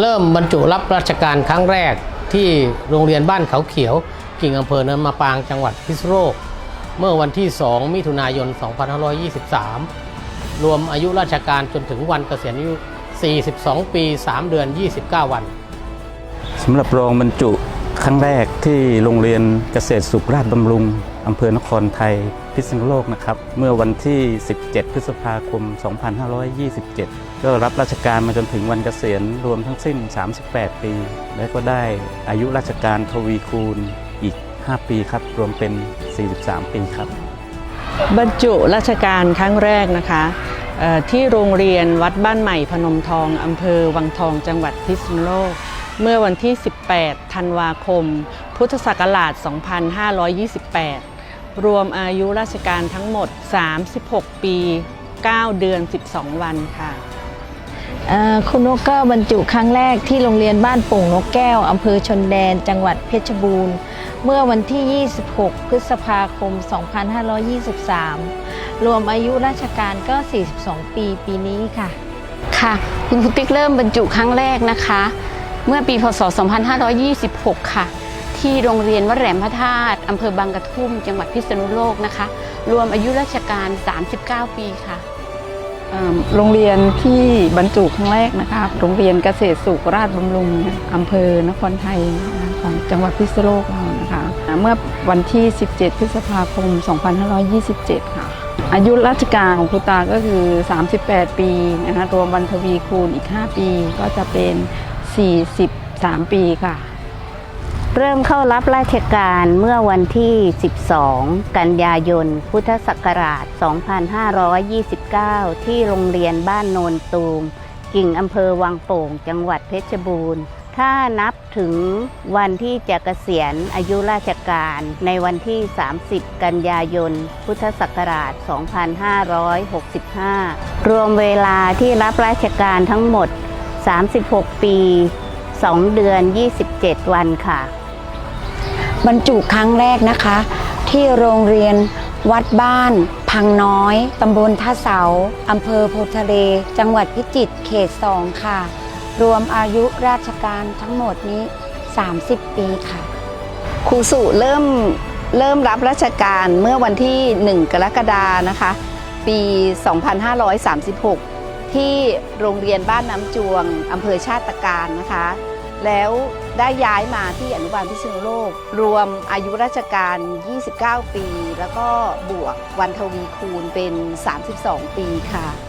เริ่มบรรจุรับราชการครั้งแรกที่โรงเรียนบ้านเขาเขียว กิ่งอำเภอเนินมาปางจังหวัดพิษณุโลก เมื่อวันที่ 2 มิถุนายน 2523 รวมอายุราชการจนถึงวันเกษียณอายุ 42 ปี 3 เดือน 29 วันสำหรับรองบรรจุ ครั้งแรกที่โรงเรียนเกษตรสุขราชบำรุงอำเภอนครไทยพิษณุโลกนะครับ เมื่อวันที่ 17 พฤษภาคม 2527 ก็รับราชการมาจนถึงวันเกษียณรวมทั้งสิ้น 38 ปี และก็ได้อายุราชการทวีคูณอีก 5 ปีครับ รวมเป็น 43 ปีครับ บรรจุราชการครั้งแรกนะคะที่โรงเรียนวัดบ้านใหม่พนมทองอำเภอวังทองจังหวัดพิษณุโลก เมื่อวันที่ 18 ธันวาคม พุทธศักราช 2528 รวมอายุราชการทั้งหมด 36 ปี 9 เดือน 12 วันค่ะเอ่อคุณนกก็บรรจุครั้งแรกที่โรงเรียนบ้านโป่งนกแก้ว อำเภอชนแดน จังหวัดเพชรบูรณ์ เมื่อวันที่ 26 พฤษภาคม 2523 รวมอายุราชการก็ 42 ปีปีนี้ค่ะ ค่ะ คุณครูติ๊กเริ่มบรรจุครั้งแรกนะคะ เมื่อปีพศ 2526 ค่ะ ที่โรงเรียนวัดแหลมพระธาตุอำเภอบางกระทุ่ม จังหวัดพิษณุโลกนะคะ รวมอายุราชการ 39 ปีค่ะ โรงเรียนที่บรรจุครั้งแรกนะคะ โรงเรียนเกษตรสุขราชบำรุงอำเภอนครไทยของจังหวัดพิษณุโลกเรานะคะ เมื่อวันที่ 17 พฤษภาคม 2527 ค่ะ อายุราชการของครูตาก็คือ 38 ปีนะคะ รวมวันทวีคูณอีก 5 ปีก็จะเป็น 43 ปีค่ะ เริ่มเข้ารับราชการเมื่อวันที่ 12 กันยายน พุทธศักราช 2529 ที่โรงเรียนบ้านโนนตูม กิ่งอำเภอวังโป่ง จังหวัดเพชรบูรณ์ถ้านับถึงวันที่จะเกษียณอายุราชการในวันที่ 30 กันยายน พุทธศักราช 2565 รวมเวลาที่รับราชการทั้งหมด 36 ปี 2 เดือน 27 วันค่ะ บรรจุครั้งแรกนะคะ ที่โรงเรียนวัดบ้าน พังน้อย ตำบลท่าเสา อำเภอโพธิ์ทะเล จังหวัดพิจิตรเขตสองค่ะ รวมอายุราชการทั้งหมดนี้ 30 ปีค่ะ ครูสุเริ่มเริ่มรับราชการเมื่อวันที่ 1 กรกฎานะคะ ปี 2536 ที่โรงเรียนบ้านน้ำจวงอำเภอชาติการนะคะ แล้วได้ย้ายมาที่อนุบาลพิษณุโลก รวมอายุราชการ 29 ปี แล้วก็บวกวันทวีคูณเป็น 32 ปีค่ะ